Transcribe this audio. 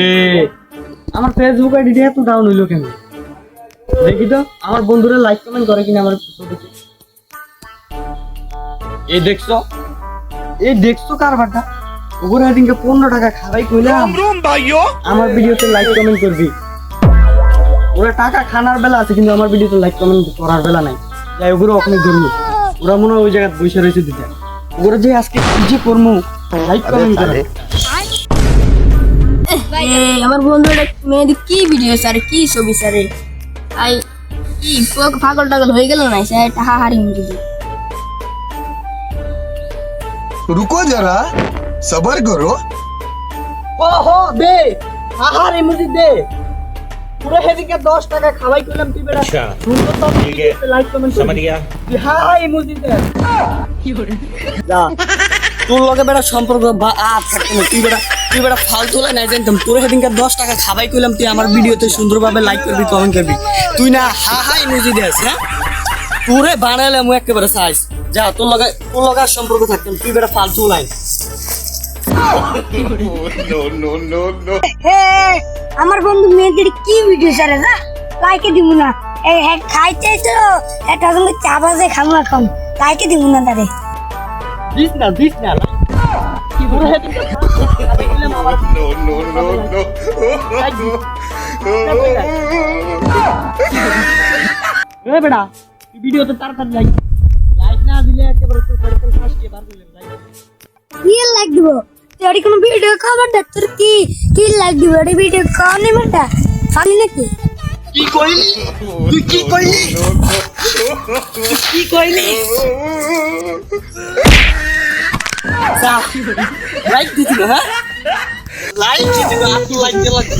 এ, আমার ফেসবুক আইডিটা এত ডাউন হইল কেন? দেখি তো আমার বন্ধুরা লাইক কমেন্ট করে কিনা আমার ছবিতে এই দেখছ? এই দেখছ কারবারটা? ওগুলো এদিনকে পনেরো টাকা খাবাই কইলাম। আমার ভিডিওতে লাইক কমেন্ট করবি। ওরা টাকা খানার বেলা আছে কিন্তু আমার ভিডিওতে লাইক কমেন্ট করার বেলা নাই। যাই ওগুলো ওখানে ধরবো ওরা মনে হয় ওই জায়গায় বসে রয়েছে দিতে। ওগুলো যে আজকে কি যে করব লাইক কমেন্ট করে। আমার বন্ধুরা মেয়েদের কি ভিডিও স্যার কি ছবি স্যারে আই কি পাগল টাগল হয়ে গেল না স্যার টাহা হারি মিলি রুকো যারা সবার করো। দে আহার ইমুজি দে। পুরো হেদিকে 10 টাকা খাওয়াই করলাম তুই বেটা। সুন্দর তো লাইক কমেন্ট গিয়া হ্যাঁ হ্যাঁ দে। কি তোর লগে বেটা সম্পর্ক আর থাকতে না তুই বেটা। তুই বেটা ফালতু লাই না জানতাম তোর সেদিনকে দশ টাকা খাবাই কইলাম তুই আমার ভিডিওতে সুন্দরভাবে লাইক করবি কমেন্ট করবি। তুই না হা হা ইমোজি দেস হ্যাঁ? তোরে বানাইলে আমি একেবারে সাইজ যা তোর লগে তোর লগে সম্পর্ক থাকতাম তুই বেটা ফালতু লাই আমার বন্ধু মেয়েদের কি ভিডিও না লাইকে দিব না। এই হ্যাঁ খাইতে তো একটা সঙ্গে চা বাজে খাব না খাম লাইকে দিব না তারে। দিস না দিস না তোর সেদিনকে লাইক দিস। এ বেটা তুই ভিডিওতে তাড়াতাড়ি লাইক লাইক না দিলে একেবারে তোর সার্কেল ফাঁস দিয়ে বার করলাম লাইক কি লাইক দিব তোর কোনো ভিডিও খাবার দেখ তোর কি কি লাইক দিব এটা ভিডিও খাওয়া নেই বেটা খালি নাকি কি কইলি তুই কি কইলি তুই কি কইলি লাইক দিছিল হ্যাঁ লাইট লাইট